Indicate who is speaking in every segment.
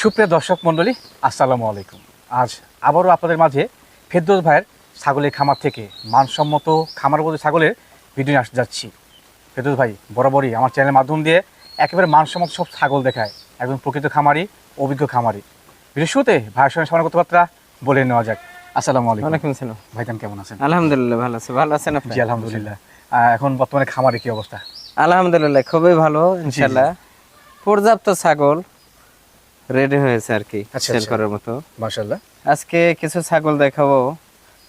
Speaker 1: সুপ্রিয় দর্শক মণ্ডলী আসসালামু আলাইকুম। আজ আবারও আপনাদের মাঝে ফেরদৌস ভাইয়ের ছাগলের খামার থেকে মানসম্মত খামার বলতে ছাগলের ভিডিও নিয়ে আসতে যাচ্ছি। ফেরদৌস ভাই বরাবরই আমার চ্যানেলের মাধ্যম দিয়ে একেবারে মানসম্মত সব ছাগল দেখায়। একদম প্রকৃত খামারি অভিজ্ঞ খামারি। ভিডিও শুরুতে ভাইয়ের সঙ্গে সমান কথাবার্তা বলে নেওয়া যাক। আসসালামু আলাইকুম।
Speaker 2: ওয়ালাইকুম সালাম
Speaker 1: ভাইজান কেমন আছেন?
Speaker 2: আলহামদুলিল্লাহ ভালো আছে। ভালো আছেন আপনি?
Speaker 1: জি আলহামদুলিল্লাহ। এখন বর্তমানে খামারে কি অবস্থা?
Speaker 2: আলহামদুলিল্লাহ খুবই ভালো ইনশাআল্লাহ। পর্যাপ্ত ছাগল রেডি হয়েছে আর কি
Speaker 1: আচ্ছা,
Speaker 2: সেল
Speaker 1: আচ্ছা।
Speaker 2: করার মতো।
Speaker 1: মার্শাল্লাহ
Speaker 2: আজকে কিছু ছাগল দেখাবো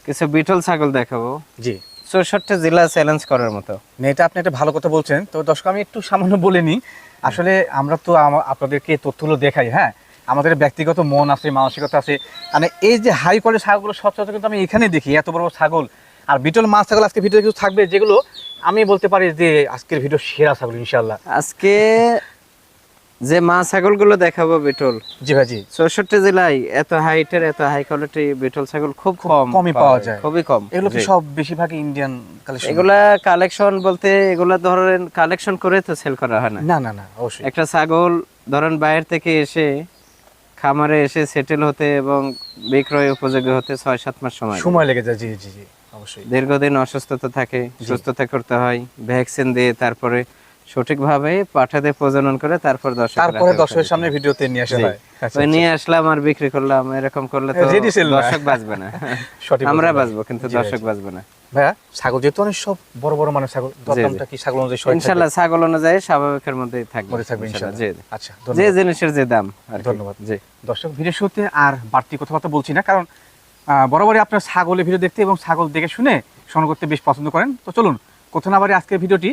Speaker 2: কিছু বিটল ছাগল দেখাবো।
Speaker 1: জি।
Speaker 2: চৌষট্টি জেলা চ্যালেঞ্জ করার মতো।
Speaker 1: এটা আপনি একটা ভালো কথা বলছেন। তো দর্শক আমি একটু সামান্য বলে নিই। আসলে আমরা তো আপনাদেরকে তথ্যগুলো দেখাই হ্যাঁ? আমাদের ব্যক্তিগত মন আছে মানসিকতা আছে। মানে এই যে হাই কোয়ালিটি ছাগলগুলো সচরাচর কিন্তু আমি এখানে দেখি এত বড় বড় ছাগল। আর বিটল মাছ ছাগল আজকে ভিডিও কিছু থাকবে যেগুলো আমি বলতে পারি যে আজকের ভিডিও সেরা ছাগল ইনশাল্লাহ
Speaker 2: আজকে যে মা ছাগলগুলো দেখাবো বিটল।
Speaker 1: জি ভাই জি।
Speaker 2: চৌষট্টি জেলায় এত হাইটের এত হাই কোয়ালিটি বিটল ছাগল খুব কম
Speaker 1: কমই পাওয়া যায়।
Speaker 2: খুবই কম।
Speaker 1: এগুলো কি সব বেশিরভাগই ইন্ডিয়ান কালেকশন
Speaker 2: এগুলা কালেকশন বলতে এগুলা ধরেন কালেকশন করে তো সেল করা হয় না।
Speaker 1: না না না অবশ্যই।
Speaker 2: একটা ছাগল ধরেন বাইরে থেকে এসে খামারে এসে সেটেল হতে এবং বিক্রয় উপযোগী হতে ছয় সাত মাস সময়
Speaker 1: সময় লেগে যায় জি জি জি অবশ্যই।
Speaker 2: দীর্ঘদিন অসুস্থতা থাকে সুস্থতা করতে হয় ভ্যাকসিন দিয়ে তারপরে সঠিকভাবে পাঠাতে প্রজনন করে তারপর দর্শক
Speaker 1: তারপরে দর্শকের সামনে ভিডিওতে নিয়ে আসা হয়। আচ্ছা,
Speaker 2: ওই নিয়ে আসলাম আর বিক্রি করলাম এরকম করলে তো। দর্শক বাঁচবে না।
Speaker 1: সঠিক
Speaker 2: আমরা বাঁচবো কিন্তু দর্শক বাঁচবে না।
Speaker 1: ভাইয়া ছাগল যেহেতু অনেক সব বড় বড় মানে ছাগল দরদামটা কি ছাগল অনুযায়ী সঠিক
Speaker 2: ছাগল অনুযায়ী স্বাভাবিকের মধ্যেই থাকবে।
Speaker 1: থাকবে ইনশাআল্লাহ
Speaker 2: জি
Speaker 1: আচ্ছা
Speaker 2: যে জিনিসের যে দাম
Speaker 1: ধন্যবাদ।
Speaker 2: জি।
Speaker 1: দর্শক ভিডিও শুরুতে আর বাড়তি কথাবার্তা বলছি না কারণ বরাবরই আপনার ছাগলের ভিডিও দেখতে এবং ছাগল দেখে শুনে সংগ্রহ করতে বেশ পছন্দ করেন। তো চলুন কোথাও না বাড়ি আজকের ভিডিওটি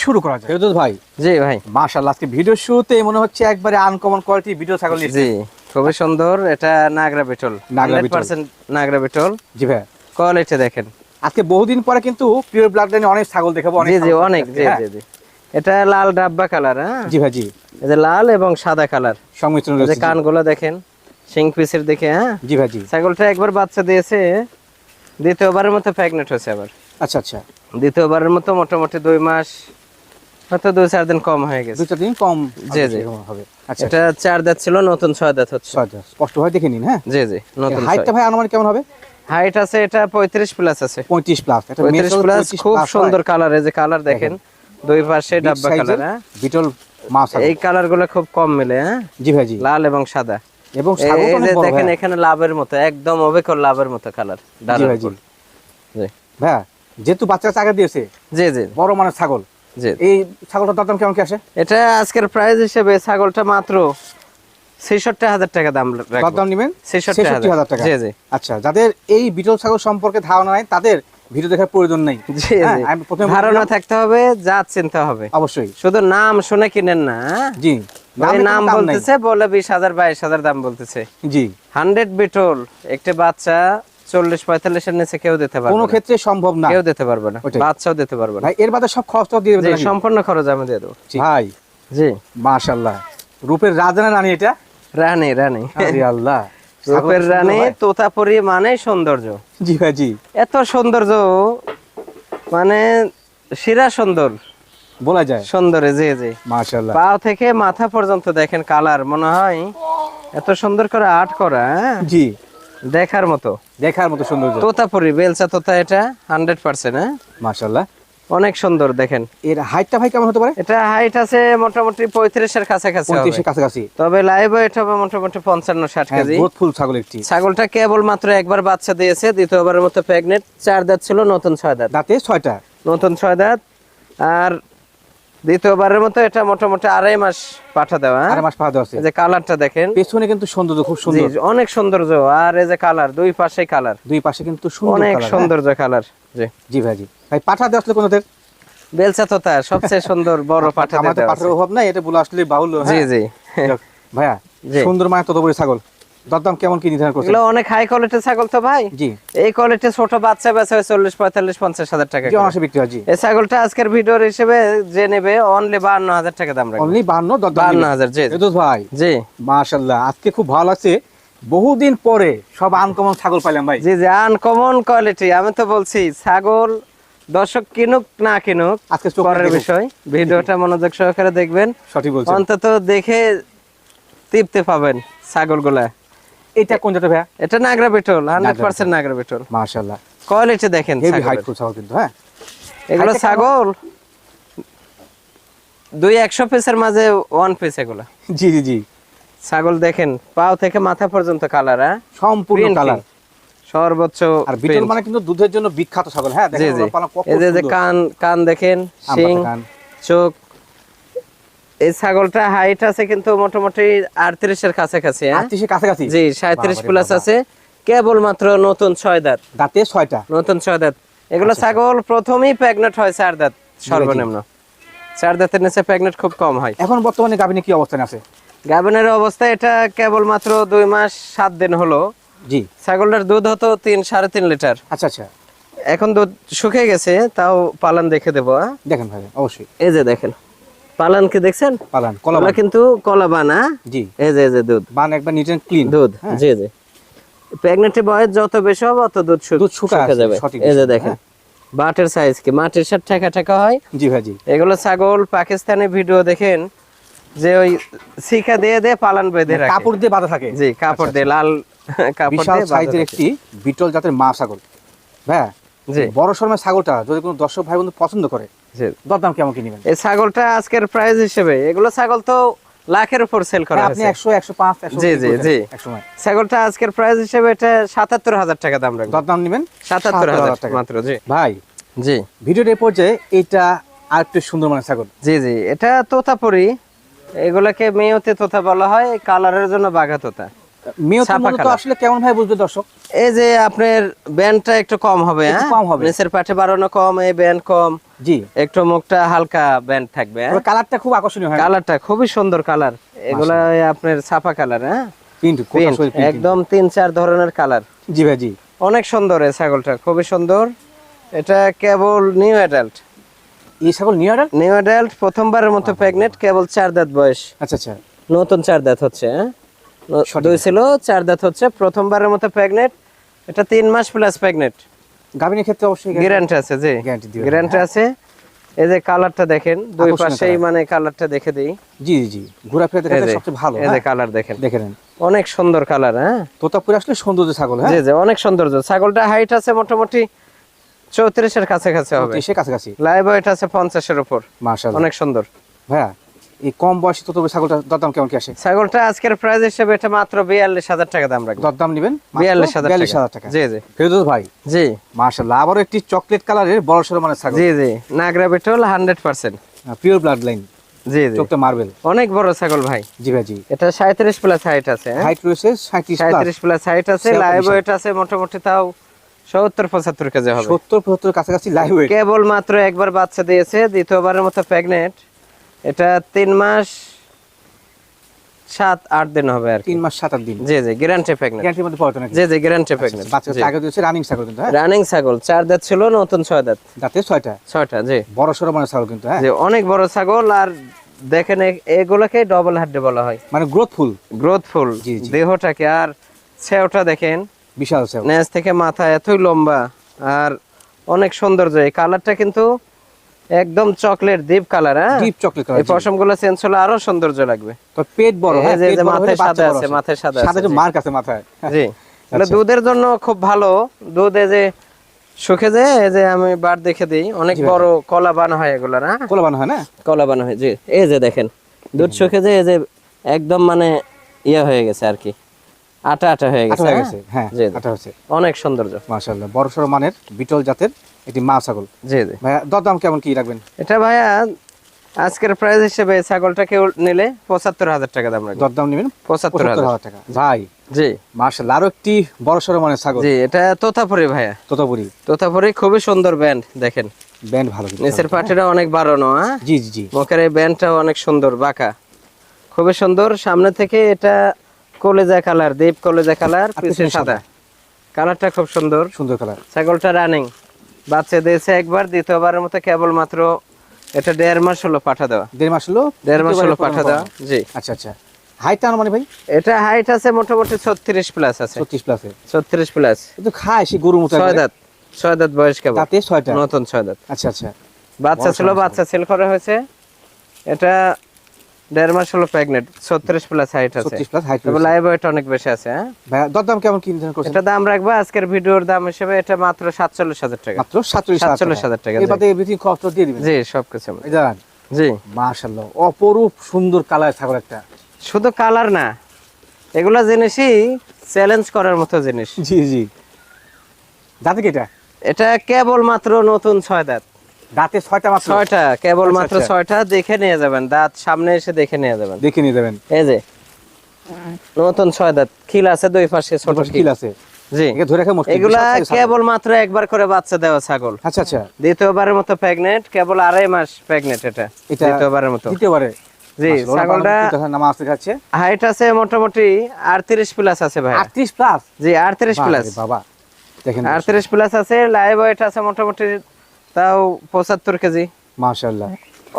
Speaker 1: শুরু করা যায়। ফেরদৌস ভাই
Speaker 2: জি ভাই।
Speaker 1: মাশাআল্লাহ আজকে ভিডিও শুরুতে মনে হচ্ছে একবারে আনকমন কোয়ালিটি ভিডিও ছাগল নিয়ে
Speaker 2: জি খুবই সুন্দর এটা নাগরা বিটল।
Speaker 1: নাগরা
Speaker 2: নাগরা
Speaker 1: বিটল।
Speaker 2: পার্সেন্ট নাগরা বিটল।
Speaker 1: জি ভাই।
Speaker 2: কোয়ালিটি দেখেন।
Speaker 1: আজকে বহুদিন পরে কিন্তু পিওর ব্লাড লাইনে অনেক ছাগল দেখাবো অনেক
Speaker 2: জি জি অনেক জি
Speaker 1: হ্যাঁ?
Speaker 2: জি জি। এটা লাল ডাব্বা কালার হ্যাঁ?
Speaker 1: জি ভাই জি।
Speaker 2: এই যে লাল এবং সাদা কালার
Speaker 1: সংমিশ্রণ
Speaker 2: এই যে
Speaker 1: রয়েছে
Speaker 2: কানগুলো দেখেন সিং পিসের দেখে হ্যাঁ?
Speaker 1: জি ভাই জি।
Speaker 2: ছাগলটা একবার বাচ্চা দিয়েছে দ্বিতীয়বারের মতো প্রেগনেন্ট হয়েছে আবার।
Speaker 1: আচ্ছা আচ্ছা।
Speaker 2: দ্বিতীয়বারের মতো মোটামুটি দুই মাস হয়তো দুই চার দিন কম হয়ে গেছে।
Speaker 1: দুই চার দিন কম
Speaker 2: জি, জি।
Speaker 1: হবে। আচ্ছা
Speaker 2: এটা চার দাঁত ছিল নতুন ছয় দাঁত হচ্ছে।
Speaker 1: ছয় দশ। স্পষ্ট হয় দেখে নিন হ্যাঁ?
Speaker 2: জি জি নতুন
Speaker 1: হাইটটা ভাই আনুমানিক কেমন হবে?
Speaker 2: হাইট আছে এটা পঁয়ত্রিশ প্লাস আছে।
Speaker 1: পঁয়ত্রিশ প্লাস
Speaker 2: প্লাস খুব সুন্দর কালার এই যে কালার দেখেন। দুই পাশে ডাব্বা কালার হ্যাঁ?
Speaker 1: বিটল মাছ
Speaker 2: এই কালারগুলো খুব কম মিলে হ্যাঁ?
Speaker 1: জি ভাই জি।
Speaker 2: লাল এবং সাদা।
Speaker 1: এবং
Speaker 2: দেখেন এখানে লাভের মতো একদম অবিকল লাভের মতো কালার
Speaker 1: জি ভাই জি। যেহেতু বাচ্চা আগে দিয়েছে
Speaker 2: জি জি।
Speaker 1: বড় মানের ছাগল।
Speaker 2: জি।
Speaker 1: এই ছাগলটার দাম কেমন কি আসে?
Speaker 2: এটা আজকের প্রাইস হিসেবে ছাগলটা মাত্র ছেষট্টি হাজার টাকা দাম
Speaker 1: দাম নেবেন?
Speaker 2: ছেষট্টি
Speaker 1: ছেষট্টি হাজার টাকা।
Speaker 2: জি জি।
Speaker 1: আচ্ছা যাদের এই বিটল ছাগল সম্পর্কে ধারণা নাই তাদের ভিডিও দেখার প্রয়োজন নেই।
Speaker 2: জি
Speaker 1: হ্যাঁ,
Speaker 2: ধারণা থাকতে হবে চিনতে হবে।
Speaker 1: অবশ্যই।
Speaker 2: শুধু নাম শুনে কিনেন না হ্যাঁ?
Speaker 1: জি
Speaker 2: নাম বলতেছে বলে বিশ হাজার বাইশ হাজার দাম বলতেছে।
Speaker 1: জি।
Speaker 2: হান্ড্রেড বিটল একটি বাচ্চা চল্লিশ পঁয়তাল্লিশের নিচে কেউ দিতে পারবে
Speaker 1: কোনো ক্ষেত্রে সম্ভব না।
Speaker 2: কেউ দিতে পারবে না। বাচ্চাও দিতে পারবে না।
Speaker 1: এর বাদে সব দিয়ে
Speaker 2: সম্পূর্ণ খরচ আমি দিয়ে দেবো।
Speaker 1: ভাই
Speaker 2: জি।
Speaker 1: মাশাআল্লাহ। রূপের রাজনা রানী এটা?
Speaker 2: রানী রানী।
Speaker 1: আল্লাহ।
Speaker 2: রূপের রানী তোতাপুরি মানে সৌন্দর্য।
Speaker 1: জি ভাই জি।
Speaker 2: এত সৌন্দর্য মানে সেরা সুন্দর।
Speaker 1: বলা যায়।
Speaker 2: সুন্দরে জি জি।
Speaker 1: মাশাআল্লাহ।
Speaker 2: পা থেকে মাথা পর্যন্ত দেখেন কালার মনে হয় এত সুন্দর করে আর্ট করা হ্যাঁ?
Speaker 1: জি।
Speaker 2: দেখার মতো।
Speaker 1: দেখার মতো সৌন্দর্য।
Speaker 2: তোতাপুরি বেলচা তোতা এটা হান্ড্রেড পার্সেন্ট হ্যাঁ?
Speaker 1: মাশাআল্লাহ।
Speaker 2: অনেক সুন্দর দেখেন।
Speaker 1: এর হাইটটা ভাই কেমন হতে পারে?
Speaker 2: এটা হাইট আছে মোটামুটি পঁয়ত্রিশের কাছাকাছি
Speaker 1: পঁয়ত্রিশের কাছাকাছি।
Speaker 2: তবে লাইভ এটা হবে মোটামুটি পঞ্চান্ন ষাট
Speaker 1: হ্যাঁ,
Speaker 2: কেজি।
Speaker 1: ফুল ছাগল একটি।
Speaker 2: ছাগলটা কেবল মাত্র একবার বাচ্চা দিয়েছে দ্বিতীয়বারের মতো প্রেগনেন্ট চার দাঁত ছিল নতুন ছয় দাঁত।
Speaker 1: দাঁতে ছয়টা।
Speaker 2: নতুন ছয় দাঁত। আর দ্বিতীয়বারের মতো এটা মোটামুটি আড়াই মাস পাঠা দেওয়া হ্যাঁ?
Speaker 1: আড়াই মাস আছে।
Speaker 2: এই যে কালারটা দেখেন।
Speaker 1: পেছনে কিন্তু সৌন্দর্য খুব সুন্দর।
Speaker 2: অনেক সৌন্দর্য। আর এই যে কালার দুই পাশে কালার।
Speaker 1: দুই পাশে কিন্তু
Speaker 2: অনেক? সৌন্দর্য কালার। জি।
Speaker 1: জি ভাই জি। ভাই পাঠা দেওয়া আসলে কোনোদের?
Speaker 2: বেলচা তোতা সবচেয়ে সুন্দর বড় পাঠা দেওয়া
Speaker 1: পাঠার অভাব নাই এটা বলে আসলে
Speaker 2: জি
Speaker 1: হ্যাঁ?
Speaker 2: জি
Speaker 1: ভাইয়া সুন্দর মায়ের তত বড় ছাগল। দরদাম কেমন কি নির্ধারণ করছেন?
Speaker 2: এগুলো অনেক হাই কোয়ালিটির ছাগল তো ভাই।
Speaker 1: জি।
Speaker 2: এই কোয়ালিটির ছোট বাচ্চা বেচা হয় চল্লিশ পঁয়তাল্লিশ পঞ্চাশ হাজার টাকা
Speaker 1: জি অনাসে বিক্রি হয় জি।
Speaker 2: এই ছাগলটা আজকের ভিডিওর হিসেবে যে নেবে অনলি বান্ন হাজার টাকা দাম রাখবে।
Speaker 1: অনলি বান্ন দরদাম
Speaker 2: বান্ন
Speaker 1: দিবেন।
Speaker 2: হাজার জি জি।
Speaker 1: ভাই
Speaker 2: জি।
Speaker 1: মাশাআল্লাহ আজকে খুব ভালো লাগছে। বহুদিন পরে সব আনকমন ছাগল পাইলাম ভাই।
Speaker 2: জি জি আনকমন কোয়ালিটি আমি তো বলছি ছাগল দর্শক কিনুক না কিনুক
Speaker 1: আজকে
Speaker 2: পরের বিষয়। ভিডিওটা মনোযোগ সহকারে দেখবেন।
Speaker 1: সঠিক বলছেন।
Speaker 2: অন্তত দেখে তৃপ্তি পাবেন ছাগলগুলা।
Speaker 1: এটা কোন জাতের ভাইয়া?
Speaker 2: এটা নাগরা পেট্রোল হান্ড্রেড
Speaker 1: নাগরা
Speaker 2: পার্সেন্ট নাগরা পেট্রোল
Speaker 1: মাশাআল্লাহ।
Speaker 2: কোয়ালিটি দেখেন
Speaker 1: হেভি। হাইট ফুল ছাগল কিন্তু হ্যাঁ?
Speaker 2: এগুলো ছাগল দুই একশো পিসের মাঝে ওয়ান পিস এগুলো।
Speaker 1: জি জি জি।
Speaker 2: ছাগল দেখেন পাও থেকে মাথা পর্যন্ত কালার হ্যাঁ?
Speaker 1: সম্পূর্ণ কালার
Speaker 2: সর্বোচ্চ
Speaker 1: আর বিটল মানে কিন্তু দুধের জন্য বিখ্যাত ছাগল হ্যাঁ? দেখেন
Speaker 2: এই যে কান কান দেখেন শিং চোখ এই ছাগলটা হাইট আছে কিন্তু মোটামুটি আটত্রিশের কাছাকাছি হ্যাঁ?
Speaker 1: আটত্রিশের কাছাকাছি?
Speaker 2: জি সাঁত্রিশ প্লাস আছে। কেবল মাত্র নতুন ছয় দাঁত।
Speaker 1: দাঁতে ছয়টা
Speaker 2: নতুন ছয় দাঁত। এগুলো
Speaker 1: আচ্ছা,
Speaker 2: ছাগল প্রথমেই প্রেগনেন্ট হয় চার দাঁত সর্বনিম্ন। চার দাঁতের নিচে প্রেগনেন্ট খুব কম হয়।
Speaker 1: এখন বর্তমানে গাভিনে কি অবস্থানে আছে?
Speaker 2: গাভীনের অবস্থা এটা কেবল মাত্র দুই মাস সাত দিন হলো।
Speaker 1: জি।
Speaker 2: ছাগলটার দুধ হতো তিন সাড়ে তিন লিটার।
Speaker 1: আচ্ছা আচ্ছা।
Speaker 2: এখন দুধ শুকিয়ে গেছে তাও পালান দেখে দেবো হ্যাঁ?
Speaker 1: দেখেন ভাই অবশ্যই।
Speaker 2: এই যে দেখেন। পালান কি দেখছেন?
Speaker 1: পালান কলা
Speaker 2: কিন্তু কলা বানা
Speaker 1: জি।
Speaker 2: এই যে যে দুধ।
Speaker 1: বান একবার নিট এন্ড ক্লিন।
Speaker 2: দুধ জি জি। বয়স যত বেশি হবে অত দুধ যাবে। এই যে দেখেন বাটের সাইজ কি? মাটির সাথে ঠেকা ঠেকা হয়?
Speaker 1: জি ভাই জি
Speaker 2: এগুলো ছাগল পাকিস্তানি ভিডিও দেখেন যে ওই শিখা দিয়ে দিয়ে পালান বেঁধে রাখে।
Speaker 1: কাপড় দিয়ে বাঁধা থাকে।
Speaker 2: জি কাপড় দিয়ে লাল কাপড় দিয়ে
Speaker 1: সাইজের একটি বিটল জাতের মা ছাগল। হ্যাঁ
Speaker 2: জি।
Speaker 1: বড় শর্মের ছাগলটা যদি কোনো দর্শক ভাই বন্ধু পছন্দ করে
Speaker 2: জি
Speaker 1: দরদাম কেমন কি নেবেন?
Speaker 2: এই ছাগলটা আজকের প্রাইস হিসেবে এগুলো ছাগল তো লাখের উপর সেল করা
Speaker 1: আপনি
Speaker 2: হয়েছে।
Speaker 1: একশো একশো পাঁচ একশো
Speaker 2: জি, জি, জি। ছাগলটা আজকের প্রাইস হিসেবে এটা সাতাত্তর হাজার টাকা দাম রাখব।
Speaker 1: দরদাম নেবেন?
Speaker 2: সাতাত্তর হাজার
Speaker 1: টাকা।
Speaker 2: মাত্র জি।
Speaker 1: ভাই
Speaker 2: জি।
Speaker 1: ভিডিওর এই পর্যায়ে এটা আর একটু সুন্দর মানের ছাগল।
Speaker 2: জি জি। এটা তোতাপুরি এগুলাকে মেয়তে তোতা বলা হয় কালারের জন্য বাঘা তোতা।
Speaker 1: মেয়তে মূলত আসলে কেমন ভাই বুঝবে দর্শক?
Speaker 2: এই যে আপনার ব্যান্ডটা একটু কম হবে হ্যাঁ?
Speaker 1: কম হবে।
Speaker 2: নিচের পাটে বাড়ানো কম এই ব্যান্ড কম।
Speaker 1: জি।
Speaker 2: একটু মুখটা হালকা ব্যান্ড থাকবে হ্যাঁ?
Speaker 1: কালারটা খুব আকর্ষণীয় হয়
Speaker 2: কালারটা খুবই সুন্দর কালার। এগুলা আপনার ছাপা কালার হ্যাঁ? একদম তিন চার ধরনের কালার।
Speaker 1: জি ভাই জি।
Speaker 2: অনেক সুন্দর এই ছাগলটা খুবই সুন্দর। এটা কেবল নিউ অ্যাডাল্ট।
Speaker 1: এই ছাগল নিউ
Speaker 2: নিউ অ্যাডাল্ট প্রথমবারের মতো প্রেগনেন্ট কেবল চার দাঁত বয়স।
Speaker 1: আচ্ছা আচ্ছা।
Speaker 2: নতুন চার দাঁত হচ্ছে হ্যাঁ? দুই ছিল চার দাঁত হচ্ছে প্রথমবারের মতো প্রেগনেন্ট এটা তিন মাস প্লাস প্রেগনেন্ট
Speaker 1: গাভিনের ক্ষেত্রে অবশ্যই
Speaker 2: গ্যারান্টি আছে জি। গ্যারান্টি আছে। এই যে কালারটা দেখেন দুই পাশেই মানে কালারটা দেখে দিই।
Speaker 1: জি জি ক্ষেত্রে
Speaker 2: যে
Speaker 1: সবচেয়ে ভালো
Speaker 2: এই যে
Speaker 1: হ্যাঁ?
Speaker 2: কালার দেখেন।
Speaker 1: দেখে নেন।
Speaker 2: অনেক সুন্দর কালার হ্যাঁ?
Speaker 1: তোতাপুরে আসলে সৌন্দর্য ছাগল হ্যাঁ?
Speaker 2: জি জি অনেক সৌন্দর্য। ছাগলটা হাইট আছে মোটামুটি চৌত্রিশের কাছাকাছি হবে।
Speaker 1: কাছাকাছি।
Speaker 2: লাইভ ওয়েট আছে পঞ্চাশের উপর।
Speaker 1: মার্শাল্লাহ
Speaker 2: অনেক সুন্দর।
Speaker 1: ভাইয়া এই কম বয়সী তোতাপুরি ছাগলটা দরদাম কেমন কি আসে?
Speaker 2: ছাগলটা আজকের প্রাইস হিসেবে এটা মাত্র বিয়াল্লিশ হাজার টাকা দাম রাখবে।
Speaker 1: দরদাম নেবেন
Speaker 2: বিয়াল্লিশ হাজার
Speaker 1: বিয়াল্লিশ হাজার টাকা।
Speaker 2: জি জি।
Speaker 1: ফেরদৌস ভাই
Speaker 2: জি।
Speaker 1: মার্শাল্লাহ আবারও একটি চকলেট কালারের বড় সড়ো ছাগল।
Speaker 2: জি জি। Nagra Beetal hundred percent
Speaker 1: pure blood line
Speaker 2: জি জি।
Speaker 1: চোখটা মার্বেল
Speaker 2: অনেক বড় ছাগল ভাই।
Speaker 1: জি ভাই জি।
Speaker 2: এটা সাঁত্রিশ প্লাস হাইট আছে হ্যাঁ?
Speaker 1: হাইট রয়েছে সাঁত্রিশ
Speaker 2: সাঁত্রিশ প্লাস হাইট আছে লাইভ ওয়েট আছে মোটামুটি তাও সত্তর পঁচাত্তর কেজি হবে।
Speaker 1: সত্তর পঁচাত্তর কাছাকাছি লাইভ ওয়েট
Speaker 2: কেবল মাত্র একবার বাচ্চা দিয়েছে দ্বিতীয়বারের মতো প্রেগনেন্ট এটা তিন মাস সাত আট দিন হবে আর
Speaker 1: তিন মাস সাত আট দিন।
Speaker 2: জি জি গ্যারান্টি প্রেগনেন্ট
Speaker 1: গ্যারান্টির মধ্যে পড়তো নাকি?
Speaker 2: জি জি গ্যারান্টি প্রেগনেন্ট
Speaker 1: বাচ্চা আগে দিয়েছে রানিং ছাগল কিন্তু হ্যাঁ?
Speaker 2: রানিং ছাগল চার দাঁত ছিল নতুন ছয় দাঁত।
Speaker 1: দাঁতে ছয়টা?
Speaker 2: ছয়টা জি।
Speaker 1: বড় সড়ো মানের ছাগল কিন্তু হ্যাঁ?
Speaker 2: যে অনেক বড় ছাগল আর দেখেন এগুলোকে ডবল হাড্ডি বলা হয়।
Speaker 1: মানে গ্রোথফুল
Speaker 2: গ্রোথফুল
Speaker 1: জি, জি।
Speaker 2: দেহটাকে আর সেওটা দেখেন।
Speaker 1: বিশাল ছাগল
Speaker 2: নেজ থেকে মাথা এতই লম্বা আর অনেক সৌন্দর্য। এই কালারটা কিন্তু একদম চকলেট ডিপ কালার হ্যাঁ?
Speaker 1: ডিপ চকলেট
Speaker 2: কালার এই পশমগুলো চেঞ্জ হলে আরও সৌন্দর্য লাগবে।
Speaker 1: তো পেট বড় হ্যাঁ?
Speaker 2: যে- যে মাথায় সাদা আছে, মাথায় সাদা
Speaker 1: সাদা
Speaker 2: আছে,
Speaker 1: যে মার্ক আছে মাথায়।
Speaker 2: জি। এটা দুধের জন্য খুব ভালো। দুধে যে শুকে যে এই যে আমি বার দেখে দিই অনেক বড় কলা বান হয় এগুলা না
Speaker 1: কোলা বানা হয় না?
Speaker 2: কলা বান হয় জি। এই যে দেখেন দুধ শুকে যে এই যে একদম মানে ইয়ে হয়ে গেছে আর কি। আটা আটা হয়ে গেছে
Speaker 1: হয়ে
Speaker 2: হ্যাঁ?
Speaker 1: হ্যাঁ
Speaker 2: জি।
Speaker 1: আটা হচ্ছে
Speaker 2: অনেক সৌন্দর্য।
Speaker 1: মাশাআল্লাহ বড় সড়ো মানের বিটল জাতের একটি মা ছাগল।
Speaker 2: জি জি।
Speaker 1: ভাইয়া দরদাম কেমন কি রাখবেন?
Speaker 2: এটা ভাইয়া আজকের প্রাইস হিসেবে ছাগলটা কেউ নিলে পঁচাত্তর হাজার টাকা দাম রাখবে।
Speaker 1: দরদাম নেবেন?
Speaker 2: পঁচাত্তর হাজার।
Speaker 1: টাকা। ভাই
Speaker 2: জি।
Speaker 1: মাশাআল্লাহ আরও একটি বড় সড়ো মানের ছাগল।
Speaker 2: জি এটা তোতাপুরি ভাইয়া।
Speaker 1: তোতাপুরি।
Speaker 2: তোতাপুরি খুবই সুন্দর ব্যান্ড দেখেন।
Speaker 1: ব্যান্ড ভালো
Speaker 2: নিচের পাটিটা অনেক বাড়ানো হ্যাঁ?
Speaker 1: জি জি জি।
Speaker 2: মুখের এই ব্যান্ডটাও অনেক সুন্দর বাঁকা। খুবই সুন্দর সামনে থেকে এটা কলেজা কালার দেব কলেজা কালার পিছনে সাদা। কালারটা খুব সুন্দর।
Speaker 1: সুন্দর কালার।
Speaker 2: ছাগলটা রানিং বাচ্চা দিয়েছে একবার দ্বিতীয়বারের মতো কেবল মাত্র এটা দেড় মাস হলো পাঠা দেওয়া।
Speaker 1: দেড় মাস হলো?
Speaker 2: দেড় মাস হলো পাঠা দেওয়া জি।
Speaker 1: আচ্ছা আচ্ছা। হাইট মানে ভাই?
Speaker 2: এটা হাইট আছে মোটামুটি ছত্রিশ প্লাস আছে।
Speaker 1: ছত্রিশ প্লাসে
Speaker 2: ছত্রিশ প্লাস
Speaker 1: কিন্তু খায় সে গরুর মতো
Speaker 2: ছয় দাঁত ছয় দাঁত বয়স কেবল।
Speaker 1: দাঁতে ছয়টা?
Speaker 2: নতুন ছয় দাঁত।
Speaker 1: আচ্ছা আচ্ছা।
Speaker 2: বাচ্চা ছিল বাচ্চা সেল করা হয়েছে। এটা দেড় মাস হলো প্রেগনেন্ট ছত্রিশ প্লাস হাইট আছে।
Speaker 1: ছত্রিশ প্লাস হাইট
Speaker 2: তবে লাইভ ওয়েট অনেক বেশি আছে হ্যাঁ?
Speaker 1: দরদাম কেমন কি নির্ধারণ করছেন?
Speaker 2: এটা দাম রাখব আজকের ভিডিওর দাম হিসেবে এটা মাত্র সাতচল্লিশ হাজার টাকা।
Speaker 1: মাত্র
Speaker 2: টাকা,
Speaker 1: এভরিথিং দিয়ে দিবেন।
Speaker 2: জি সবকিছু।
Speaker 1: এই
Speaker 2: জি।
Speaker 1: মাশাআল্লাহ অপরূপ সুন্দর কালার ছাগল একটা।
Speaker 2: শুধু কালার না এগুলা জিনিসই চ্যালেঞ্জ করার মতো জিনিস।
Speaker 1: জি জি। দাঁতে কি এটা?
Speaker 2: এটা কেবল মাত্র নতুন ছয় দাঁত।
Speaker 1: দাঁতে ছয়টা মাত্র।
Speaker 2: ছয়টা কেবল
Speaker 1: আচ্ছা,
Speaker 2: মাত্র
Speaker 1: আচ্ছা।
Speaker 2: ছয়টা দেখে নিয়ে যাবেন। দাঁত সামনে এসে দেখে নিয়ে যাবেন।
Speaker 1: দেখে নিয়ে যাবেন।
Speaker 2: এই যে নতুন ছয় দাঁত। খিল আছে দুই পাশে ছোট খিল।
Speaker 1: আছে।
Speaker 2: জি।
Speaker 1: ধরে
Speaker 2: এগুলা
Speaker 1: বিশাল size ছাগল।
Speaker 2: কেবল মাত্র একবার করে বাচ্চা দেওয়া ছাগল।
Speaker 1: আচ্ছা আচ্ছা।
Speaker 2: দ্বিতীয়বারের মতো প্রেগনেন্ট কেবল আড়াই মাস প্রেগনেন্ট এটা। দ্বিতীয়বারের মতো।
Speaker 1: দ্বিতীয়বারে।
Speaker 2: জি ছাগলটা
Speaker 1: ওনার বাবা নামাজ
Speaker 2: হাইট আছে মোটামুটি আটত্রিশ প্লাস আছে ভাই
Speaker 1: 38 প্লাস
Speaker 2: জি আটত্রিশ প্লাস
Speaker 1: বাবা। দেখেন
Speaker 2: আটত্রিশ প্লাস আছে লাইভ ওয়েট আছে মোটামুটি তাও পঁচাত্তর কেজি।
Speaker 1: মাশাআল্লাহ।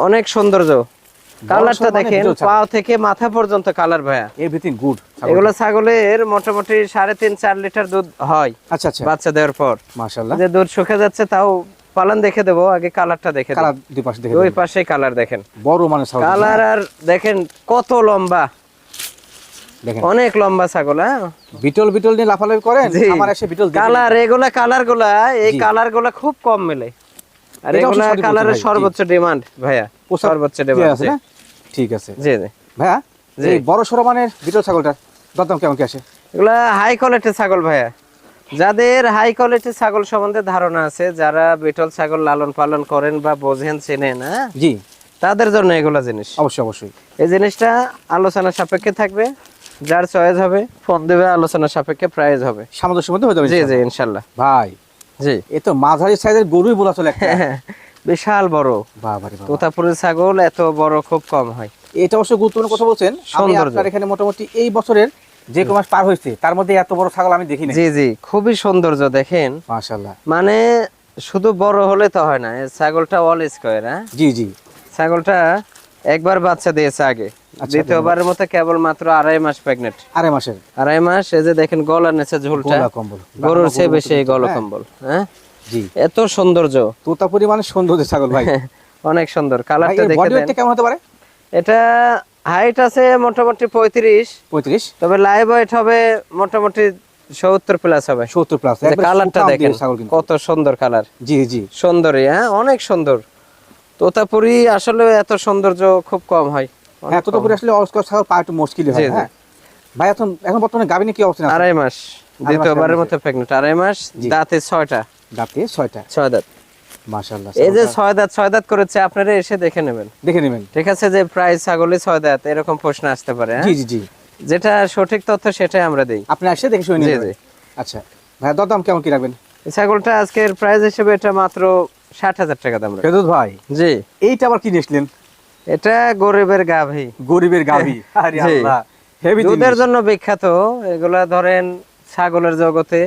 Speaker 2: অনেক সৌন্দর্য। কালারটা
Speaker 1: মানে
Speaker 2: দেখেন
Speaker 1: বিজয় ছাগল।
Speaker 2: পা থেকে মাথা পর্যন্ত কালার ভাইয়া।
Speaker 1: এভরিথিং গুড
Speaker 2: এগুলো ছাগলের মোটামুটি সাড়ে তিন চার লিটার দুধ হয়
Speaker 1: আচ্ছা আচ্ছা।
Speaker 2: বাচ্চা দেওয়ার পর।
Speaker 1: মাশাআল্লাহ।
Speaker 2: যে দুধ শুকে যাচ্ছে তাও পালন দেখে দেবো আগে কালারটা দেখে।
Speaker 1: কালার দুই পাশে দেখে
Speaker 2: ওই
Speaker 1: দেবেন।
Speaker 2: পাশে কালার দেখেন।
Speaker 1: বড় মানে
Speaker 2: কালার আর দেখেন কত লম্বা।
Speaker 1: দেখেন।
Speaker 2: অনেক লম্বা ছাগল হ্যাঁ।
Speaker 1: বিটল বিটল নিয়ে লাফালাফি করেন আমার এসে বিটল
Speaker 2: কালার এগুলা কালারগুলা এই। কালারগুলা খুব কম মেলে। আর এগুলা কালারের সর্বোচ্চ ডিমান্ড ভাইয়া। সর্বোচ্চ ডিমান্ড
Speaker 1: আছে ঠিক আছে।
Speaker 2: জি জি।
Speaker 1: ভাইয়া এই বড় সড়ো মানের বিটল ছাগলটা দরদাম কেমন কি আসে?
Speaker 2: এগুলা হাই কোয়ালিটির ছাগল ভাইয়া। যাদের হাই কোয়ালিটির ছাগল সম্বন্ধে ধারণা আছে যারা বিটল ছাগল লালন পালন করেন বা বোঝেন চেনেন হ্যাঁ?
Speaker 1: জি।
Speaker 2: তাদের জন্য এগুলা জিনিস।
Speaker 1: অবশ্যই অবশ্যই।
Speaker 2: এই জিনিসটা আলোচনা সাপেক্ষে থাকবে। যার চয়েস হবে ফোন দেবে আলোচনা সাপেক্ষে প্রাইস হবে।
Speaker 1: সামঞ্জস্যের মধ্যে হয়ে যাবে
Speaker 2: জি জি ইনশাল্লাহ।
Speaker 1: ভাই
Speaker 2: জি।
Speaker 1: এ তো মাঝারি সাইজের গরুই বলা চলে একটা।
Speaker 2: বিশাল বড়।
Speaker 1: বাবারে বাবা।
Speaker 2: তোতাপুরের ছাগল এত বড় খুব কম হয়।
Speaker 1: এটা অবশ্য গুরুত্বপূর্ণ কথা বলছেন। আমি আপনার এখানে মোটামুটি এই বছরের যে মাস পার হয়েছে তার মধ্যে এত বড় ছাগল আমি দেখিনি।
Speaker 2: জি জি খুবই সৌন্দর্য দেখেন।
Speaker 1: মাশাআল্লাহ।
Speaker 2: মানে শুধু বড় হলে তো হয় না ছাগলটা অল স্কোয়ার হ্যাঁ?
Speaker 1: জি জি।
Speaker 2: ছাগলটা একবার বাচ্চা দিয়েছে আগে। দ্বিতীয়বারের মতো কেবল মাত্র আড়াই মাস প্রেগনেন্ট
Speaker 1: আড়াই মাসের।
Speaker 2: আড়াই মাস এই যে দেখেন গলার নিচে ঝুলটা।
Speaker 1: গোলা কম্বল।
Speaker 2: গরুর চেয়ে বেশি এই গল
Speaker 1: হ্যাঁ।
Speaker 2: কম্বল হ্যাঁ?
Speaker 1: জি।
Speaker 2: এত সৌন্দর্য।
Speaker 1: তোতা পরিমাণে সৌন্দর্য ছাগল ভাই।
Speaker 2: অনেক সুন্দর। কালারটা দেখে দেন।
Speaker 1: কেমন হতে পারে?
Speaker 2: এটা হাইট আছে মোটামুটি পঁয়ত্রিশ।
Speaker 1: পঁয়ত্রিশ।
Speaker 2: তবে লাইভ ওয়েট হবে মোটামুটি সত্তর প্লাস হবে।
Speaker 1: সত্তর প্লাস
Speaker 2: কালারটা দেখেন
Speaker 1: ছাগল
Speaker 2: কত সুন্দর কালার
Speaker 1: জি জি।
Speaker 2: সুন্দরী হ্যাঁ? অনেক সুন্দর। তোতাপুরি আসলে এত সৌন্দর্য খুব কম হয়।
Speaker 1: হ্যাঁ আসলে অস্কার ছাগল পাওয়া একটু মুশকিলই
Speaker 2: জি,
Speaker 1: হয় হ্যাঁ। ভাই এখন এখন বর্তমানে গাবিনে কি অবস্থা
Speaker 2: আড়াই মাস দ্বিতীয়বারের মতো প্রেগনেন্ট আড়াই মাস দাঁতে ছয়টা।
Speaker 1: দাঁতে ছয়টা।
Speaker 2: ছয় দাঁত।
Speaker 1: মাশাআল্লাহ
Speaker 2: এই যে ছয় দাঁত ছয় দাঁত করেছে আপনারা এসে দেখে নেবেন।
Speaker 1: দেখে নেবেন।
Speaker 2: ঠিক আছে যে প্রায় ছাগলে ছয় দাঁত এরকম প্রশ্ন আসতে পারে?
Speaker 1: জি জি জি।
Speaker 2: যেটা সঠিক তথ্য সেটাই আমরা দেই।
Speaker 1: আপনি এসে দেখে শুনে আচ্ছা ভাই দরদাম কেমন কি রাখবেন?
Speaker 2: ছাগলটা আজকের প্রাইস হিসেবে এটা মাত্র ষাট হাজার টাকা দাম।
Speaker 1: ভাই
Speaker 2: জি।
Speaker 1: এইটা আবার কি নিয়েছিলেন
Speaker 2: এটা গরিবের গাভী।
Speaker 1: গরিবের গাবি আরে আল্লাহ হেভি
Speaker 2: দুধের জন্য বিখ্যাত এগুলা ধরেন ছাগলের জগতে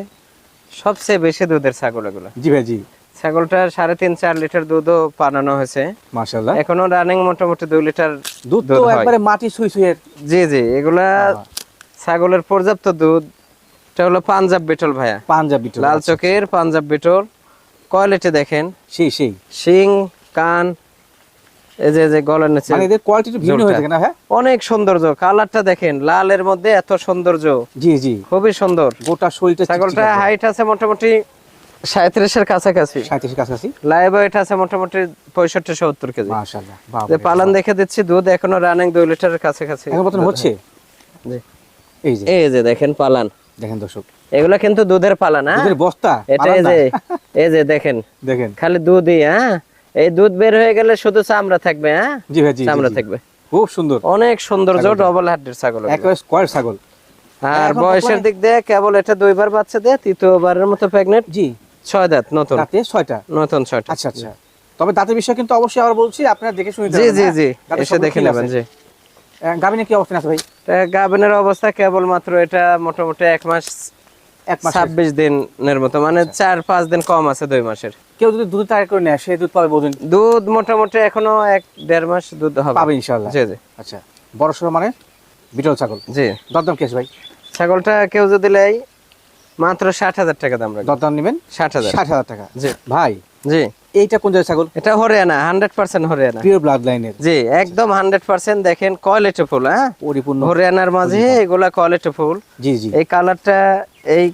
Speaker 2: সবচেয়ে বেশি দুধের ছাগল এগুলা।
Speaker 1: জি ভাই জি।
Speaker 2: ছাগলটা সাড়ে তিন চার লিটার দুধও পানানো হয়েছে।
Speaker 1: মাশাআল্লাহ।
Speaker 2: এখনও রানিং মোটামুটি দুই লিটার
Speaker 1: দুধ তো একবারে মাটি সুই সুইয়ের।
Speaker 2: জি জি এগুলা ছাগলের পর্যাপ্ত দুধ এটা হলো পাঞ্জাব বিটল ভাইয়া।
Speaker 1: পাঞ্জাবি তো
Speaker 2: লাল চোখের পাঞ্জাব বিটল। কোয়ালিটি দেখেন।
Speaker 1: সেই সেই।
Speaker 2: শিং কান এই যে যে গলার নিচে
Speaker 1: মানে এদের কোয়ালিটি ভিন্ন হয়ে থাকে না হ্যাঁ?
Speaker 2: অনেক সৌন্দর্য কালারটা দেখেন লালের মধ্যে এত সৌন্দর্য।
Speaker 1: জি জি।
Speaker 2: খুবই সুন্দর।
Speaker 1: গোটা শরীরটা
Speaker 2: ছাগলটা হাইট আছে মোটামুটি সাঁত্রিশের কাছাকাছি।
Speaker 1: সাঁত্রিশ কাছাকাছি।
Speaker 2: লাইভ ওয়েট আছে মোটামুটি পঁয়ষট্টি সত্তর কেজি। যে পালন দেখে দিচ্ছি দুধ এখনও রানিং দুই লিটারের কাছাকাছি।
Speaker 1: এখন হচ্ছে? এই যে।
Speaker 2: এই যে দেখেন পালান।
Speaker 1: দেখেন দর্শক।
Speaker 2: এগুলা কিন্তু দুধের পালান
Speaker 1: দুধের বস্তা
Speaker 2: এটা এই যে এই যে দেখেন।
Speaker 1: দেখেন।
Speaker 2: খালি দুধই হ্যাঁ? এই দুধ বের হয়ে গেলে শুধু চামড়া থাকবে হ্যাঁ?
Speaker 1: জি ভাই জি
Speaker 2: চামড়া থাকবে।
Speaker 1: খুব সুন্দর।
Speaker 2: অনেক সৌন্দর্য। ডবল হাড্ডির ছাগল।
Speaker 1: একেবারে স্কোয়ার ছাগল।
Speaker 2: আর বয়সের দিক দিয়ে কেবল এটা দুইবার বাচ্চা দেয় তৃতীয়বারের মতো প্রেগনেন্ট
Speaker 1: জি।
Speaker 2: ছয় দাঁত নতুন।
Speaker 1: দাঁতে ছয়টা।
Speaker 2: নতুন ছয়টা।
Speaker 1: আচ্ছা আচ্ছা। তবে দাঁতের বিষয় কিন্তু অবশ্যই আবার বলছি আপনারা দেখে শুনে
Speaker 2: জি জি জি। এসে দেখে নেবেন জি।
Speaker 1: গাবিনে কি অবস্থা আছে ভাই?
Speaker 2: তা গাভিনের অবস্থা কেবল মাত্র এটা মোটামুটি এক মাস ছাব্বিশ দিনের মতো মানে
Speaker 1: আচ্ছা।
Speaker 2: চার পাঁচ দিন কম আছে দুই মাসের।
Speaker 1: কেউ যদি দুধ টাকা করে নেয় সেই দুধ পাবে বোঝেন
Speaker 2: দুধ মোটামুটি এখনও এক দেড় মাস দুধ হবে।
Speaker 1: পাবে ইনশাআল্লাহ।
Speaker 2: জি জি।
Speaker 1: আচ্ছা বড় সড়ো মানে বিটল ছাগল।
Speaker 2: জি।
Speaker 1: দরদাম কেস ভাই?
Speaker 2: ছাগলটা কেউ যদি নেয় মাত্র ষাট হাজার টাকা দাম
Speaker 1: দরদাম নেবেন?
Speaker 2: ষাট হাজার।
Speaker 1: ষাট হাজার টাকা।
Speaker 2: জি।
Speaker 1: ভাই
Speaker 2: জি।
Speaker 1: এইটা কোন জায়গায় ছাগল?
Speaker 2: এটা Haryana hundred percent Haryana.
Speaker 1: Pure blood লাইনের
Speaker 2: জি একদম হান্ড্রেড পার্সেন্ট দেখেন কোয়ালিটি ফুল হ্যাঁ?
Speaker 1: পরিপূর্ণ।
Speaker 2: হরিয়ানার মাঝে এগুলা কোয়ালিটি ফুল।
Speaker 1: জি জি।
Speaker 2: এই কালারটা এই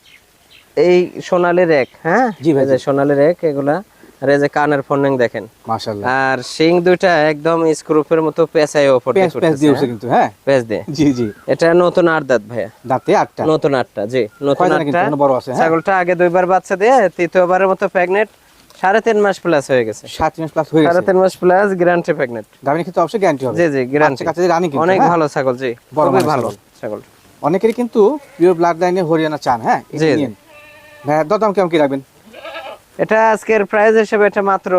Speaker 2: এই সোনালি রেক হ্যাঁ?
Speaker 1: জি ভাই,
Speaker 2: এই যে সোনালি রেক এগুলা। আর এই যে কানের ফোনিং দেখেন।
Speaker 1: মাশাআল্লাহ।
Speaker 2: আর শিং দুইটা একদম স্ক্রুপের মতো দিয়ে
Speaker 1: পেঁচ দিয়ে উঠছে কিন্তু হ্যাঁ?
Speaker 2: পেঁচ দিয়ে।
Speaker 1: জি জি।
Speaker 2: এটা নতুন আট দাঁত ভাইয়া।
Speaker 1: দাঁতে আটটা।
Speaker 2: নতুন আটটা জি। নতুন? আটটা।
Speaker 1: বড় আছে, হ্যাঁ?
Speaker 2: ছাগলটা আগে দুইবার বাচ্চা দিয়ে তৃতীয়বারের মতো প্রেগনেন্ট সাড়ে তিন মাস প্লাস হয়ে গেছে।
Speaker 1: সাত মাস প্লাস হয়ে
Speaker 2: সাড়ে তিন মাস প্লাস গ্যারান্টি প্রেগনেন্ট
Speaker 1: গাভিনী ক্ষেত্রে অবশ্যই গ্যারান্টি হবে।
Speaker 2: জি জি গ্যারান্টি
Speaker 1: বাচ্চা কাচ্চাদের রানী কিন্তু
Speaker 2: অনেক
Speaker 1: হ্যাঁ?
Speaker 2: ভালো ছাগল জি খুবই ভালো
Speaker 1: ছাগল। অনেকেরই কিন্তু পিওর ব্লাড লাইনে হরিয়ানা চান হ্যাঁ?
Speaker 2: জি।
Speaker 1: দরদাম কেমন কি রাখবেন?
Speaker 2: এটা আজকের প্রাইস হিসেবে এটা মাত্র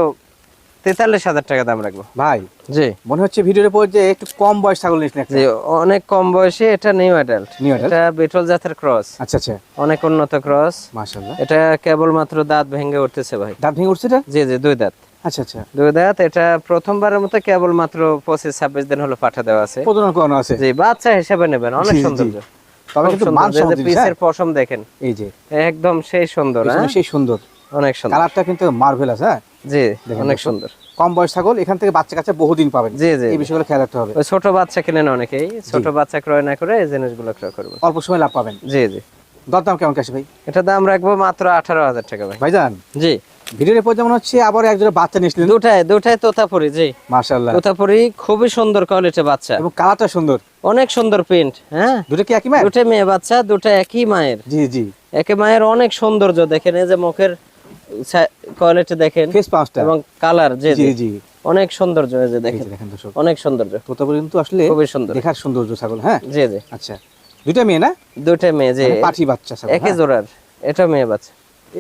Speaker 2: তেতাল্লিশ হাজার টাকা দাম রাখব।
Speaker 1: ভাই
Speaker 2: জি।
Speaker 1: মনে হচ্ছে ভিডিওর পর যে একটু কম বয়স ছাগল
Speaker 2: জি অনেক কম বয়সে এটা নিউ অ্যাডাল্ট এটা বিটল জাতের ক্রস
Speaker 1: আচ্ছা আচ্ছা।
Speaker 2: অনেক উন্নত ক্রস
Speaker 1: মাশাআল্লাহ।
Speaker 2: এটা কেবল মাত্র দাঁত ভেঙে উঠতেছে ভাই।
Speaker 1: দাঁত ভেঙে উঠছে এটা?
Speaker 2: জি জি দুই দাঁত।
Speaker 1: আচ্ছা আচ্ছা।
Speaker 2: দুই দাঁত এটা প্রথমবার মতো কেবল মাত্র পঁচিশ ছাব্বিশ দিন হলো পাঠা দেওয়া আছে।
Speaker 1: প্রজনন করানো আছে?
Speaker 2: জি বাচ্চা হিসেবে নেবেন অনেক সুন্দর
Speaker 1: তবে কিন্তু মান হ্যাঁ?
Speaker 2: পশম দেখেন।
Speaker 1: এই যে।
Speaker 2: একদম সেই সুন্দর হ্যাঁ?
Speaker 1: সেই সুন্দর।
Speaker 2: অনেক সুন্দর।
Speaker 1: কালারটা কিন্তু মার্ভেলাস হ্যাঁ?
Speaker 2: জি অনেক সুন্দর।
Speaker 1: কম বয়স ছাগল এখান থেকে বাচ্চা কাচ্চা বহুদিন পাবেন।
Speaker 2: জি জি।
Speaker 1: এই বিষয়গুলো খেয়াল রাখতে হবে।
Speaker 2: ছোট বাচ্চা কিনেন অনেকেই ছোট বাচ্চা ক্রয় না করে এই জিনিসগুলো ক্রয় করবে।
Speaker 1: অল্প সময় লাভ পাবেন।
Speaker 2: জি জি।
Speaker 1: দরদাম কেমন কাছে ভাই?
Speaker 2: এটা দাম রাখব মাত্র আঠারো হাজার টাকা ভাই।
Speaker 1: ভাইজান?
Speaker 2: জি।
Speaker 1: ভিডিওর পর যেমন হচ্ছে আবার একজোড়া বাচ্চা নিয়েছিলেন
Speaker 2: দুটাই দুটাই তোতাপুরি জি।
Speaker 1: মাশাআল্লাহ।
Speaker 2: তোতাপুরি খুবই সুন্দর কোয়ালিটি বাচ্চা।
Speaker 1: এবং কালারটা সুন্দর।
Speaker 2: অনেক সুন্দর প্রিন্ট হ্যাঁ?
Speaker 1: দুটো কি একই মায়ের?
Speaker 2: মেয়ে বাচ্চা দুটা একই মায়ের।
Speaker 1: জি জি।
Speaker 2: একে মায়ের অনেক সৌন্দর্য দেখেন এই যে মুখের কোয়ালিটি দেখেন
Speaker 1: ফেস পাঁচটা।
Speaker 2: এবং কালার যে
Speaker 1: জি জি।
Speaker 2: অনেক সৌন্দর্য এই যে দেখেন।
Speaker 1: দেখেন দর্শক।
Speaker 2: অনেক সৌন্দর্য।
Speaker 1: কিন্তু আসলে
Speaker 2: খুবই সুন্দর।
Speaker 1: দেখার সৌন্দর্য ছাগল হ্যাঁ?
Speaker 2: জি জি।
Speaker 1: আচ্ছা। দুইটা মেয়ে না?
Speaker 2: দুটা মেয়ে যে
Speaker 1: মানে পাঠি বাচ্চা ছাগল
Speaker 2: একই
Speaker 1: হ্যাঁ?
Speaker 2: জোড়ার। এটা মেয়ে বাচ্চা।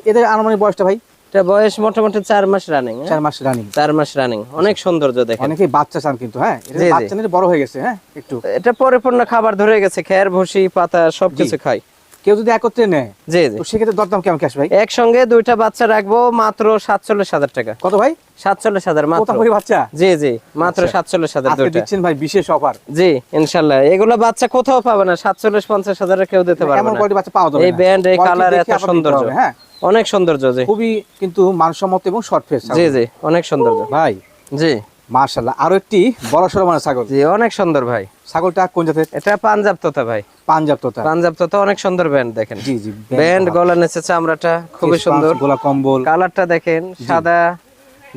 Speaker 1: এদের আনুমানিক বয়সটা ভাই?
Speaker 2: এটা বয়স মোটামুটি চার মাস রানিং
Speaker 1: চার মাস রানিং
Speaker 2: চার মাস রানিং অনেক সৌন্দর্য দেখেন।
Speaker 1: অনেকেই বাচ্চা চান কিন্তু হ্যাঁ? এটা। বাচ্চা নিয়ে বড় হয়ে গেছে হ্যাঁ? একটু।
Speaker 2: এটা পরিপূর্ণ খাবার ধরে গেছে খের ভুসি পাতা সবকিছু খাই
Speaker 1: কেউ যদি একত্রে নেয়
Speaker 2: জি জি।
Speaker 1: সেক্ষেত্রে দরদাম কেমন ক্যাশ ভাই?
Speaker 2: একসঙ্গে দুইটা বাচ্চা রাখব মাত্র সাতচল্লিশ হাজার টাকা।
Speaker 1: কত ভাই?
Speaker 2: সাতচল্লিশ হাজার মাত্র।
Speaker 1: বাচ্চা?
Speaker 2: জি জি মাত্র
Speaker 1: আচ্ছা।
Speaker 2: সাতচল্লিশ হাজার
Speaker 1: দিচ্ছেন ভাই বিশেষ অফার
Speaker 2: জি ইনশাল্লাহ। এগুলো বাচ্চা কোথাও পাবে না সাতচল্লিশ পঞ্চাশ হাজারে কেউ দিতে পারবে না।
Speaker 1: বাচ্চা পাওয়া যাবে
Speaker 2: এই ব্যান্ড এই কালার এত সৌন্দর্য।
Speaker 1: হ্যাঁ।
Speaker 2: অনেক সৌন্দর্য জি।
Speaker 1: খুবই কিন্তু মানসম্মত এবং শর্ট ফেস
Speaker 2: জি জি অনেক সৌন্দর্য।
Speaker 1: ভাই।
Speaker 2: জি।
Speaker 1: মার্শাল্লাহ আরও একটি বড় সড়ো মানে ছাগল।
Speaker 2: জি অনেক সুন্দর ভাই।
Speaker 1: ছাগলটা কোন জাতের?
Speaker 2: এটা পাঞ্জাব তোতা ভাই।
Speaker 1: পাঞ্জাব তোতা।
Speaker 2: পাঞ্জাব তোতা অনেক সুন্দর ব্যান্ড দেখেন।
Speaker 1: জি জি
Speaker 2: ব্যান্ড গলা নেচে চামড়াটা খুবই সুন্দর।
Speaker 1: গোলা কম্বল।
Speaker 2: কালারটা দেখেন সাদা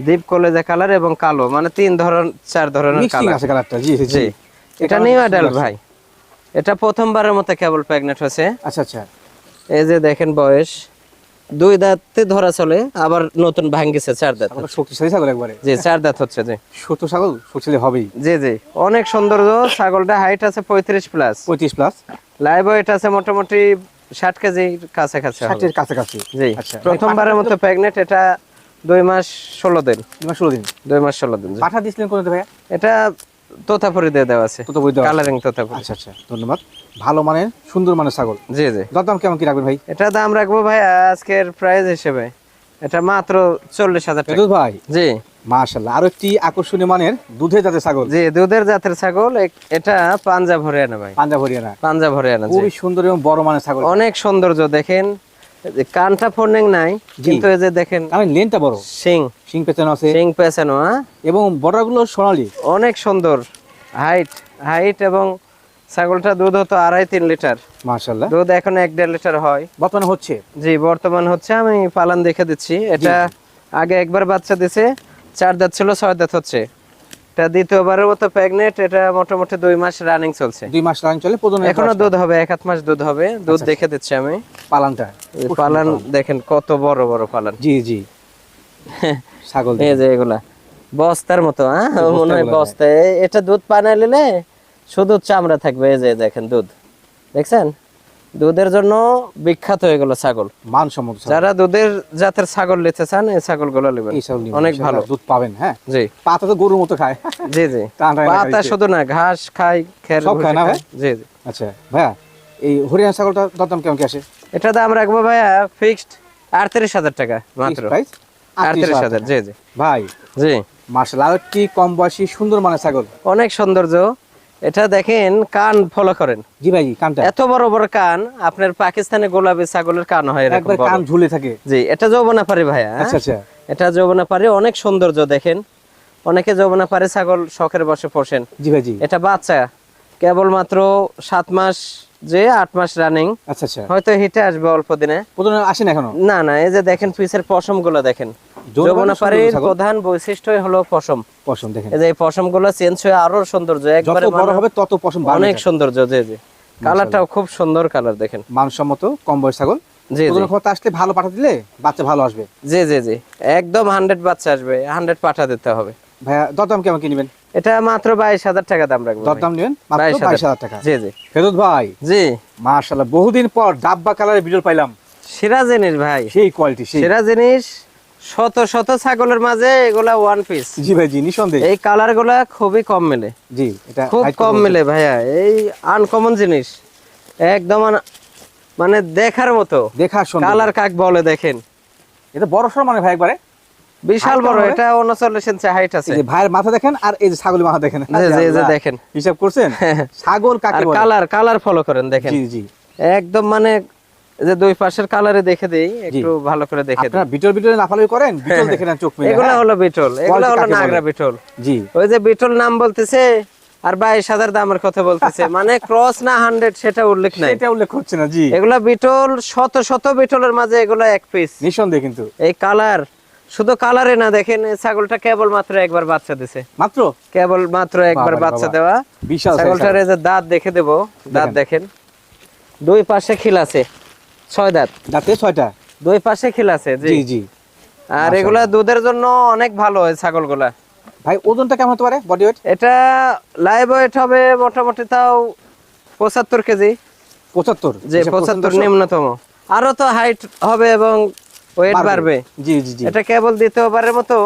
Speaker 2: দীপ কলেজা কালার এবং কালো। মানে তিন ধরন চার ধরনের কালার।
Speaker 1: আছে কালারটা। জি জি
Speaker 2: এটা নিউ অ্যাডাল্ট ভাই। এটা প্রথমবারের মতো কেবল প্রেগনেন্ট হয়েছে।
Speaker 1: আচ্ছা আচ্ছা।
Speaker 2: এই যে দেখেন বয়স। দুই দাঁতে ধরা চলে আবার নতুন ভাঙ্গিছে চার দাঁত।
Speaker 1: শক্তিশালী ছাগল একবারে।
Speaker 2: জি চার দাঁত হচ্ছে জি।
Speaker 1: ছোট ছাগল শক্তিশালী হবেই।
Speaker 2: জি জি। অনেক সৌন্দর্য ছাগলটা হাইট আছে পঁয়ত্রিশ প্লাস
Speaker 1: পঁয়ত্রিশ প্লাস
Speaker 2: লাইভ ওয়েট আছে মোটামুটি ষাট কেজির কাছাকাছি।
Speaker 1: ষাটের কাছাকাছি।
Speaker 2: জি।
Speaker 1: আচ্ছা।
Speaker 2: প্রথমবারের মতো প্রেগনেন্ট এটা দুই মাস ষোলো দিন।
Speaker 1: তোমার ষোলো দিন।
Speaker 2: দুই মাস ষোলো দিন
Speaker 1: পাঠা দিয়েছিলেন কোন ভাইয়া
Speaker 2: এটা তোতাপুরি দিয়ে দেওয়া আছে।
Speaker 1: তো তো দেওয়া
Speaker 2: কালারিং তোতাপুরি।
Speaker 1: আচ্ছা আচ্ছা ধন্যবাদ। ভালো মানের সুন্দর মানের ছাগল।
Speaker 2: জি জি।
Speaker 1: দরদাম কেমন কি রাখবেন ভাই?
Speaker 2: এটা দাম রাখব ভাই আজকের প্রাইস হিসেবে। এটা মাত্র চল্লিশ হাজার টাকা।
Speaker 1: ভাই।
Speaker 2: জি।
Speaker 1: মাশাল্লাহ আরও একটি আকর্ষণীয় মানের দুধের জাতের ছাগল।
Speaker 2: জি দুধের জাতের ছাগল। এটা পাঞ্জাব হরিয়ানা ভাই।
Speaker 1: পাঞ্জাব হরিয়ানা।
Speaker 2: পাঞ্জাব হরিয়ানা
Speaker 1: খুবই সুন্দর এবং বড় মানের ছাগল।
Speaker 2: অনেক সৌন্দর্য দেখেন। যে কানটা ফোর্নিং নাই কিন্তু এই যে দেখেন
Speaker 1: আমি লেনটা বড়।
Speaker 2: সিং
Speaker 1: সিং পেছনে আছে।
Speaker 2: সিং পেছানো হ্যাঁ?
Speaker 1: এবং বড়গুলো সোনালি।
Speaker 2: অনেক সুন্দর। হাইট হাইট এবং ছাগলটা দুধ হতো আড়াই তিন লিটার।
Speaker 1: মাশাল্লাহ
Speaker 2: দুধ এখন এক দেড় লিটার হয়।
Speaker 1: বর্তমানে হচ্ছে?
Speaker 2: জি বর্তমান হচ্ছে আমি পালান দেখে দিচ্ছি। এটা আগে একবার বাচ্চা দিছে চার দাঁত ছিল ছয় দাঁত হচ্ছে। এটা দ্বিতীয়বারের মতো প্রেগনেন্ট এটা মোটামুটি দুই মাস রানিং চলছে।
Speaker 1: দুই মাস রান চলে প্রজনন
Speaker 2: এখনও দুধ হবে এক আধ মাস দুধ হবে। দুধ দেখে দিচ্ছি আমি।
Speaker 1: পালানটা
Speaker 2: পালান দেখেন কত বড় বড় পালান।
Speaker 1: জি জি। ছাগল
Speaker 2: এই যে এগুলা বস্তার মতো হ্যাঁ? মনে হয় বস্তা এটা দুধ পানা নিলে শুধু চামড়া থাকবে এই যে দেখেন দুধ। দেখছেন? দুধের জন্য বিখ্যাত হয়ে গেল ছাগল।
Speaker 1: মানসম্মত।
Speaker 2: যারা দুধের জাতের ছাগল নিতে চান এই
Speaker 1: ছাগল নিবেন,
Speaker 2: অনেক ভালো।
Speaker 1: দুধ পাবেন হ্যাঁ?
Speaker 2: জি।
Speaker 1: পাতা তো গরুর মতো খায়।
Speaker 2: জি জি। পাতা শুধু না ঘাস খাই খের
Speaker 1: সব খায় না
Speaker 2: খায়। জি জি।
Speaker 1: আচ্ছা ভাইয়া এই হরিয়ানা ছাগলটা দরদাম কেমন কি আসে?
Speaker 2: এটা দাম রাখব ভাইয়া ফিক্সড আটত্রিশ হাজার টাকা মাত্র। আটত্রিশ হাজার জি জি।
Speaker 1: ভাই
Speaker 2: জি।
Speaker 1: মার্শাল আর একটি কম বয়সী সুন্দর মানের ছাগল?
Speaker 2: অনেক সৌন্দর্য এটা দেখেন কান ফলো করেন।
Speaker 1: জি ভাই কানটা।
Speaker 2: এত বড় বড় কান আপনার পাকিস্তানে গোলাপি ছাগলের কান হয় এরকম
Speaker 1: একবার কান ঝুলে থাকে।
Speaker 2: জি এটা যৌবনা পারে ভাইয়া হ্যাঁ?
Speaker 1: আচ্ছা আচ্ছা।
Speaker 2: এটা যৌবনা পারে অনেক সৌন্দর্য দেখেন। অনেকে যৌবনা পারে ছাগল শখের বসে পোষেন।
Speaker 1: জি ভাই জি
Speaker 2: এটা বাচ্চা কেবলমাত্র সাত মাস যে আট মাস রানিং
Speaker 1: আচ্ছা আচ্ছা।
Speaker 2: হয়তো হিটে আসবে অল্প দিনে।
Speaker 1: আসেন এখনও?
Speaker 2: না না এই যে দেখেন পিসের পশমগুলো দেখেন। প্রধান বৈশিষ্ট্যই হলো পশম।
Speaker 1: পছন্দ দেখেন।
Speaker 2: এই যে পশম চেঞ্জ হয়ে আরও সৌন্দর্য একবারে
Speaker 1: বড় হবে তত বাড়বে
Speaker 2: অনেক সৌন্দর্য জি জি। কালারটাও খুব সুন্দর কালার দেখেন।
Speaker 1: মানসম্মত কম বয়স ছাগল।
Speaker 2: জি জি।
Speaker 1: আসলে ভালো পাঠা দিলে বাচ্চা ভালো আসবে।
Speaker 2: জি জি জি। একদম হান্ড্রেড বাচ্চা আসবে হান্ড্রেড পাঠা দিতে হবে।
Speaker 1: ভাইয়া দরদাম কেমন কি নেবেন?
Speaker 2: এটা মাত্র বাইশ হাজার টাকা দাম রাখব।
Speaker 1: দরদাম নেবেন বাইশ হাজার। টাকা।
Speaker 2: জি জি।
Speaker 1: ফেরত ভাই
Speaker 2: জি।
Speaker 1: মাশাল্লাহ বহুদিন পর ডাব্বা কালারের ভিডিও পাইলাম।
Speaker 2: সেরা জিনিস ভাই।
Speaker 1: সেই কোয়ালিটি
Speaker 2: সেরা জিনিস শত শত ছাগলের মাঝে এগুলা ওয়ান পিস
Speaker 1: জি ভাই জি নিঃসন্দেহে।
Speaker 2: এই কালারগুলা খুবই কম মেলে।
Speaker 1: জি এটা
Speaker 2: খুব কম মেলে ভাইয়া। এই আনকমন জিনিস। একদম মানে দেখার মতো।
Speaker 1: দেখা
Speaker 2: কালার কাক বলে দেখেন।
Speaker 1: এটা বড় সর মানে ভাই একবারে?
Speaker 2: বিশাল বড়? এটা উনচল্লিশ ইঞ্চি হাইট আছে।
Speaker 1: এই ভাইয়ের মাথা দেখেন আর এই যে ছাগলের মাথা দেখেন।
Speaker 2: জি, জি, দেখেন।
Speaker 1: হিসাব করছেন? ছাগল কাকে বলে?
Speaker 2: কালার কালার ফলো করেন দেখেন।
Speaker 1: জি জি।
Speaker 2: একদম মানে যে দুই পাশের কালারে দেখে দেই একটু ভালো করে দেখে দিই।
Speaker 1: আপনারা বিটল বিটল লাফালাফি করেন? বিটল দেখে নেন চোখ মিলে।
Speaker 2: এগুলা
Speaker 1: হ্যাঁ?
Speaker 2: হলো বিটল এগুলা হলো নাগরা বিটল।
Speaker 1: জি।
Speaker 2: ওই যে বিটল নাম বলতেছে আর বাইশ হাজার দামের কথা বলতেছে। মানে ক্রস না হান্ড্রেড সেটা উল্লেখ নাই।
Speaker 1: এটা উল্লেখ করছে না জি।
Speaker 2: এগুলা বিটল শত শত বিটলের মাঝে এগুলা এক পিস
Speaker 1: নিঃসন্দেহে কিন্তু।
Speaker 2: এই কালার শুধু কালারে না দেখেন ছাগলটা কেবল মাত্র একবার বাচ্চা দিছে।
Speaker 1: মাত্র?
Speaker 2: কেবল মাত্র একবার বাচ্চা দেওয়া।
Speaker 1: বিশাল
Speaker 2: ছাগলটার যে দাঁত দেখে দেব। দাঁত দেখেন। দুই পাশে খিল আছে। ছয় দাঁত।
Speaker 1: দাঁতে ছয়টা?
Speaker 2: দুই পাশে খিল আছে জি।
Speaker 1: জি জি।
Speaker 2: আর এগুলা দুধের জন্য অনেক ভালো হয় ছাগলগুলা।
Speaker 1: ভাই ওজনটা কেমন হতে পারে বডি ওয়েট
Speaker 2: এটা লাইভ ওয়েট হবে মোটামুটি তাও পঁচাত্তর কেজি।
Speaker 1: পঁচাত্তর।
Speaker 2: যে পঁচাত্তর নিম্নতম। আরও তো হাইট হবে এবং ওয়েট বাড়বে।
Speaker 1: জি জি জি।
Speaker 2: এটা কেবল দ্বিতীয়বারের মতো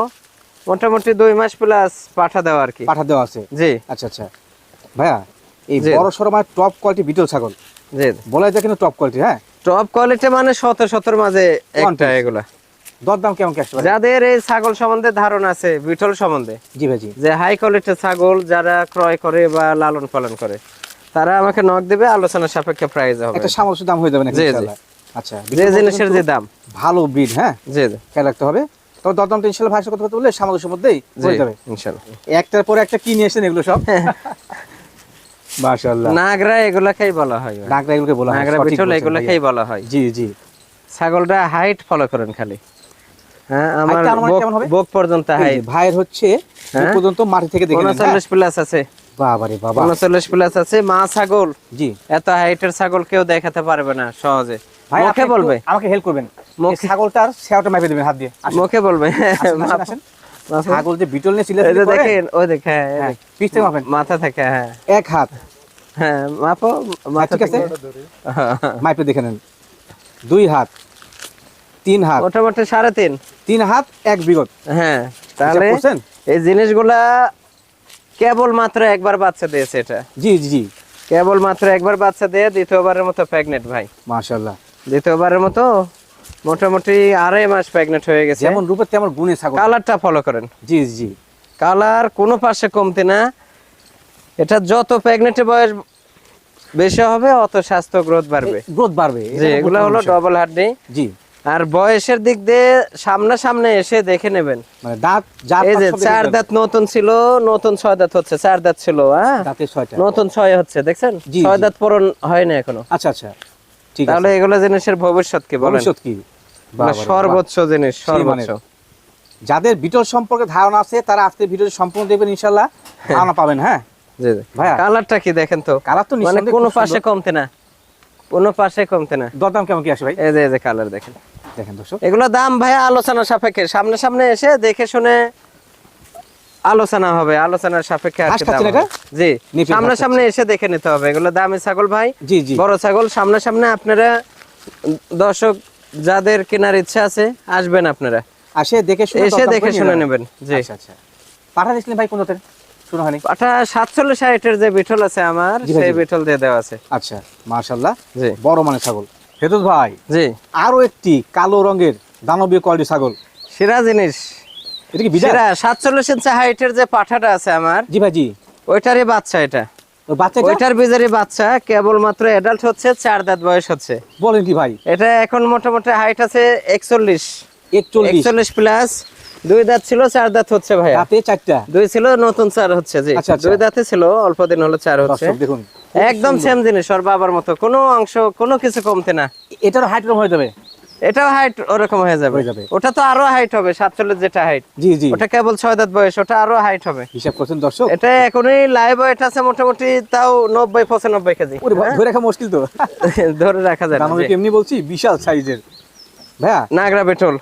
Speaker 2: মোটামুটি দুই মাস প্লাস পাঠা দেওয়া আর কি।
Speaker 1: পাঠা দেওয়া আছে।
Speaker 2: জি।
Speaker 1: আচ্ছা আচ্ছা। ভাইয়া এই বড় সড়ো মানে টপ কোয়ালিটি বিটল ছাগল।
Speaker 2: জি।
Speaker 1: বলা যায় কিন্তু টপ কোয়ালিটি হ্যাঁ?
Speaker 2: টপ কোয়ালিটি মানে শত শতর মাঝে একটা। এগুলা।
Speaker 1: দরদাম কেমন
Speaker 2: যাদের এই ছাগল সম্বন্ধে ধারণা আছে বিটল সম্বন্ধে
Speaker 1: জি ভাই জি
Speaker 2: যে হাই কোয়ালিটির ছাগল যারা ক্রয় করে বা লালন পালন করে তারা আমাকে নক দিবে আলোচনা সাপেক্ষে প্রাইস হবে।
Speaker 1: একটা দাম হয়ে যাবে
Speaker 2: জি।
Speaker 1: ইনশাআল্লাহ। আচ্ছা
Speaker 2: যে জিনিসের যে দাম।
Speaker 1: ভালো ব্রিড হ্যাঁ?
Speaker 2: জি জি।
Speaker 1: খেয়াল রাখতে হবে। তবে দরদামটা ইনশাআল্লাহ ভাইয়ের কথা বললে সামঞ্জস্যের মধ্যেই হয়ে যাবে।
Speaker 2: ইনশাআল্লাহ
Speaker 1: একটার পর একটা কি নিয়ে এগুলো সব? মাশাআল্লাহ।
Speaker 2: নাগরা এগুলাকেই বলা হয়।
Speaker 1: নাগরা এগুলোকে বলা হয়
Speaker 2: নাগরা
Speaker 1: সঠিক
Speaker 2: এগুলাকেই বলা হয়।
Speaker 1: জি জি।
Speaker 2: ছাগলটা হাইট ফলো করেন খালি। হ্যাঁ আমার বুক- পর্যন্ত হাইট
Speaker 1: ভাইয়ের হচ্ছে
Speaker 2: হ্যাঁ?
Speaker 1: পর্যন্ত মাটি থেকে দেখে নেন?
Speaker 2: প্লাস আছে।
Speaker 1: বাবারে বাবা।
Speaker 2: উনচল্লিশ প্লাস আছে। মা ছাগল।
Speaker 1: জি।
Speaker 2: এত হাইটের ছাগল কেউ দেখাতে পারবে না সহজে।
Speaker 1: ভাই আপনি
Speaker 2: বলবে।
Speaker 1: আমাকে হেল্প করবেন। ছাগলটার সেওটা মাপে দেবেন হাত দিয়ে।
Speaker 2: বলবে।
Speaker 1: আসেন। ছাগল যে বিটল নিয়ে করে,
Speaker 2: দেখেন দেখে হ্যাঁ,
Speaker 1: থেকে মাপেন।
Speaker 2: মাথা থেকে হ্যাঁ।
Speaker 1: এক হাত।
Speaker 2: হ্যাঁ মাপো মাথা থেকে।
Speaker 1: মাপে দেখে নেন। দুই হাত তিন হাত।
Speaker 2: মোটামুটি সাড়ে তিন।
Speaker 1: তিন হাত এক বিগত।
Speaker 2: হ্যাঁ তাহলে এই জিনিসগুলা কেবল মাত্র একবার বাচ্চা দিয়েছে এটা।
Speaker 1: জি জি জি।
Speaker 2: কেবল মাত্র একবার বাচ্চা দিয়ে দ্বিতীয়বারের মতো প্রেগনেন্ট ভাই।
Speaker 1: মাশাআল্লাহ।
Speaker 2: দ্বিতীয়বারের মতো মোটামুটি আড়াই মাস প্রেগনেন্ট হয়ে গেছে।
Speaker 1: যেমন রূপে তেমন গুণে ছাগল।
Speaker 2: কালারটা ফলো করেন।
Speaker 1: জি জি।
Speaker 2: কালার কোনো পাশে কমতে না। এটা যত প্রেগনেন্টের বয়স বেশি হবে অত স্বাস্থ্য গ্রোথ বাড়বে।
Speaker 1: গ্রোথ বাড়বে। এটা
Speaker 2: এগুলো হলো। ডবল হাড্ডি
Speaker 1: জি।
Speaker 2: আর বয়সের দিক দিয়ে সামনে সামনে এসে দেখে নেবেন।
Speaker 1: মানে দাঁত
Speaker 2: এই যে চার দাঁত নতুন ছিল নতুন ছয় দাঁত হচ্ছে। চার দাঁত ছিল হ্যাঁ?
Speaker 1: দাঁতে ছয়টা।
Speaker 2: নতুন ছয় হচ্ছে দেখছেন?
Speaker 1: জি,
Speaker 2: ছয় দাঁত পূরণ হয় না এখনও।
Speaker 1: আচ্ছা আচ্ছা।
Speaker 2: তাহলে এগুলো জিনিসের ভবিষ্যৎ কি বলেন?
Speaker 1: ভবিষ্যৎ কি?
Speaker 2: এগুলো সর্বোচ্চ জিনিস সর্বোচ্চ।
Speaker 1: যাদের বিটল সম্পর্কে ধারণা আছে তারা আজকে ভিডিও সম্পূর্ণ দেখবেন ইনশাল্লাহ ধারণা পাবেন হ্যাঁ?
Speaker 2: জি জি।
Speaker 1: ভাইয়া।
Speaker 2: কালারটা কি দেখেন তো?
Speaker 1: কালার তো
Speaker 2: মানে কোনো পাশে কমতে না। কোনো পাশে কমতে না।
Speaker 1: দরদাম কেমন কি আসে ভাই?
Speaker 2: এই যে এই যে কালার দেখেন।
Speaker 1: দেখেন দর্শক।
Speaker 2: এগুলো দাম ভাই আলোচনা সাপেক্ষে। সামনে সামনে এসে দেখে শুনে আলোচনা হবে আলোচনার সাপেক্ষে। জি সামনে সামনে এসে দেখে নিতে হবে এগুলো দামি ছাগল ভাই
Speaker 1: জি জি।
Speaker 2: বড় ছাগল। সামনে সামনে আপনারা দর্শক যাদের কেনার ইচ্ছা আছে আসবেন আপনারা।
Speaker 1: আসে দেখে শুনে
Speaker 2: এসে দেখে শুনে নেবেন। জি।
Speaker 1: আচ্ছা আচ্ছা। পাঠা ভাই কোন জাতের শুনো হয়নি।
Speaker 2: পাঠা সাতচল্লিশ হাইটের যে বিটল আছে আমার সেই। বিটল দিয়ে দেওয়া আছে।
Speaker 1: আচ্ছা
Speaker 2: জি।
Speaker 1: বড় মানে ছাগল। ভাই
Speaker 2: জি।
Speaker 1: আরও একটি কালো রঙের দানবীয় কোয়ালিটি ছাগল।
Speaker 2: সেরা জিনিস।
Speaker 1: এটা কি
Speaker 2: সেরা সাতচল্লিশ ইঞ্চি হাইটের যে পাঠাটা আছে আমার
Speaker 1: জি ভাই জি।
Speaker 2: ওইটারই বাচ্চা এটা। ওইটার বাচ্চা কেবলমাত্র অ্যাডাল্ট হচ্ছে চার দাঁত বয়স হচ্ছে।
Speaker 1: বলেন কি ভাই?
Speaker 2: এটা এখন মোটামুটি হাইট আছে একচল্লিশ।
Speaker 1: একচল্লিশ।
Speaker 2: একচল্লিশ প্লাস দুই দাঁত ছিল চার দাঁত হচ্ছে ভাইয়া।
Speaker 1: রাতে চারটা?
Speaker 2: দুই ছিল নতুন চার হচ্ছে জি।
Speaker 1: আচ্ছা, আচ্ছা।
Speaker 2: দুই দাঁতে ছিল অল্প দিন হলো চার হচ্ছে।
Speaker 1: দেখুন।
Speaker 2: একদম সেম জিনিস ওর বাবার মতো। কোনো অংশ কোনো কিছু কমতে না।
Speaker 1: এটার হাইট হয়ে যাবে?
Speaker 2: এটাও হাইট ওরকম হয়ে যাবে। ওটা তো আরও হাইট হবে সাতচল্লিশ যেটা হাইট
Speaker 1: জি জি।
Speaker 2: ওটা কেবল ছয় দাঁত বয়স ওটা আরও হাইট হবে।
Speaker 1: হিসাব করছেন দর্শক?
Speaker 2: এটা এখনই লাইভ ওয়েট আছে মোটামুটি তাও নব্বই পঁচানব্বই কেজি।
Speaker 1: ধরে রাখা মুশকিল তো।
Speaker 2: ধরে রাখা যায় জি।
Speaker 1: এমনি বলছি? বিশাল সাইজের।
Speaker 2: নাগরা বেটল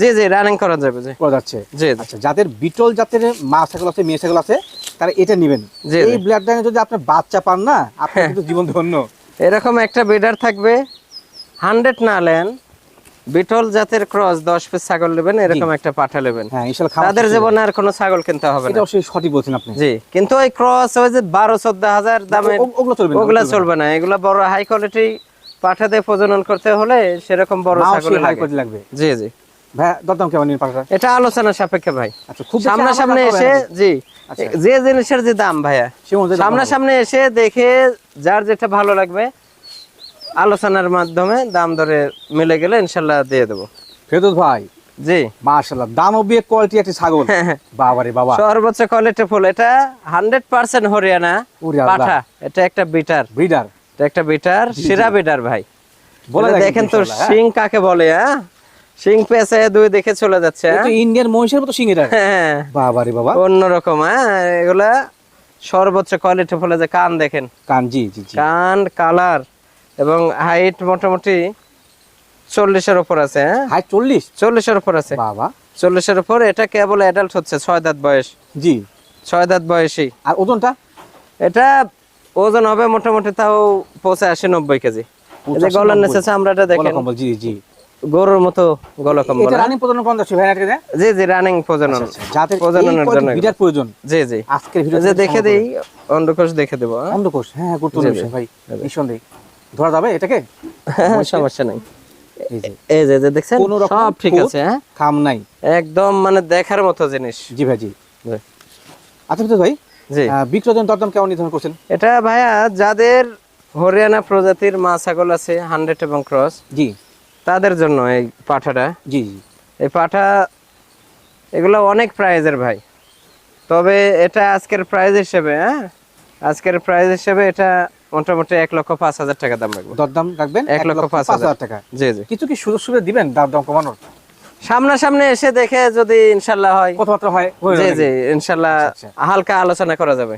Speaker 2: জি জি রানিং করা যাবে জি।
Speaker 1: করা যাচ্ছে।
Speaker 2: জি।
Speaker 1: আচ্ছা যাদের বিটল জাতের মা ছাগল আছে মেয়ে ছাগল আছে তারা এটা নেবেন।
Speaker 2: জি,
Speaker 1: এই ব্লাড লাইনে যদি আপনি বাচ্চা পান না কিন্তু জীবন ধন্য।
Speaker 2: এরকম একটা বেডার থাকবে হান্ড্রেড না নেন বিটল জাতের ক্রস দশ পিস ছাগল নেবেন এরকম একটা পাঠা নেবেন।
Speaker 1: হ্যাঁ ইনশাআল্লাহ
Speaker 2: তাদের জীবনে আর কোনো ছাগল কিনতে হবে না।
Speaker 1: সঠিক বলছেন আপনি।
Speaker 2: জি কিন্তু ওই ক্রস ওই যে বারো চোদ্দ হাজার দামের
Speaker 1: ও- ওগুলো চলবে না,
Speaker 2: ওগুলা চলবে না। এগুলা বড় হাই কোয়ালিটি পাঠা দিয়ে প্রজনন করতে হলে সেরকম বড় ছাগল লাগে।
Speaker 1: quality লাগবে।
Speaker 2: জি জি। এটা আলোচনা সাপেক্ষে ভাই।
Speaker 1: আচ্ছা
Speaker 2: সামনাসামনি এসে জি
Speaker 1: আচ্ছা।
Speaker 2: যে জিনিসের যে দাম ভাইয়া।
Speaker 1: দাম।
Speaker 2: সামনাসামনি এসে দেখে যার যেটা ভালো লাগবে আলোচনার মাধ্যমে দাম দরে মিলে গেলে ইনশাল্লাহ দিয়ে দেবো।
Speaker 1: ফেরদৌস ভাই
Speaker 2: জি।
Speaker 1: মাশাআল্লাহ দাম অবিয়ে কোয়ালিটি একটা ছাগল। বাবারে বাবা।
Speaker 2: সর্বোচ্চ কোয়ালিটি ফুল এটা হান্ড্রেড পার্সেন্ট হরিয়ানা
Speaker 1: ওরে
Speaker 2: পাঠা এটা একটা বিটার।
Speaker 1: ব্রিডার
Speaker 2: এটা একটা বিটার সেরা বিটার ভাই।
Speaker 1: বলা
Speaker 2: এটা দেখেন তো
Speaker 1: হ্যাঁ?
Speaker 2: সিং কাকে বলে হ্যাঁ? সিং পেছে দুই দেখে চলে যাচ্ছে
Speaker 1: এ তো ইন্ডিয়ান মহিষের মতো সিং এটা।
Speaker 2: হ্যাঁ
Speaker 1: বাবারে বাবা।
Speaker 2: অন্যরকম হ্যাঁ? এগুলা সর্বোচ্চ কোয়ালিটি ফুলে যে কান দেখেন।
Speaker 1: কান জি জি।
Speaker 2: কান কালার। এবং হাইট মোটামুটি চল্লিশের উপর আছে হ্যাঁ?
Speaker 1: চল্লিশ?
Speaker 2: চল্লিশের উপর আছে।
Speaker 1: বাবা।
Speaker 2: চল্লিশের উপর এটা কেবল অ্যাডাল্ট হচ্ছে ছয় দাঁত বয়স।
Speaker 1: জি।
Speaker 2: ছয় দাঁত বয়সী।
Speaker 1: আর ওজনটা?
Speaker 2: এটা ওজন হবে মোটামুটি তাও পৌঁছে আশি নব্বই কেজি। এই যে
Speaker 1: 85,
Speaker 2: গলার
Speaker 1: 90
Speaker 2: নিচে চামড়াটা দেখেন।
Speaker 1: জি জি।
Speaker 2: গরুর মতো
Speaker 1: এটা
Speaker 2: হ্যাঁ?
Speaker 1: রানিং প্রজনন কোন ভাই
Speaker 2: জি জি রানিং প্রজনন।
Speaker 1: যাদের
Speaker 2: প্রজননের জন্য।
Speaker 1: বিরাট প্রয়োজন?
Speaker 2: জি জি।
Speaker 1: আজকের ভিডিও
Speaker 2: যে দেখে দিই অন্ডকোষ দেখে দেবো হ্যাঁ?
Speaker 1: অন্ধকোষ হ্যাঁ হ্যাঁ গুরুত্বপূর্ণ
Speaker 2: জি, জি।
Speaker 1: বিষয় ভাই নিঃসন্দেহে। ধরা যাবে এটাকে?
Speaker 2: হ্যাঁ, সমস্যা নেই।
Speaker 1: এই যে।
Speaker 2: যে দেখছেন? সব ঠিক আছে হ্যাঁ?
Speaker 1: খাম নাই।
Speaker 2: একদম মানে দেখার মতো জিনিস।
Speaker 1: জি ভাই জি। আচ্ছা ভাই
Speaker 2: জি।
Speaker 1: দরদাম কেমন নির্ধারণ করছেন?
Speaker 2: এটা ভাইয়া যাদের হরিয়ানা প্রজাতির মা ছাগল আছে হান্ড্রেড এবং ক্রস
Speaker 1: জি।
Speaker 2: তাদের জন্য এই পাঠাটা।
Speaker 1: জি জি।
Speaker 2: এই পাঠা এগুলো অনেক প্রাইজের ভাই। তবে এটা আজকের প্রাইজ হিসেবে হ্যাঁ? আজকের প্রাইজ হিসেবে এটা মোটামুটি এক লক্ষ পাঁচ হাজার টাকা দাম রাখব।
Speaker 1: দরদাম রাখবেন?
Speaker 2: এক লক্ষ পাঁচ হাজার।
Speaker 1: টাকা।
Speaker 2: জি জি।
Speaker 1: কিছু কি সুযোগ সুবিধা দিবেন দাম দাম কমানোর?
Speaker 2: সামনাসামনি এসে দেখে যদি ইনশাল্লাহ হয়।
Speaker 1: কথাবার্তা হয়
Speaker 2: জি জি ইনশাল্লাহ
Speaker 1: আচ্ছা,
Speaker 2: হালকা আলোচনা করা যাবে।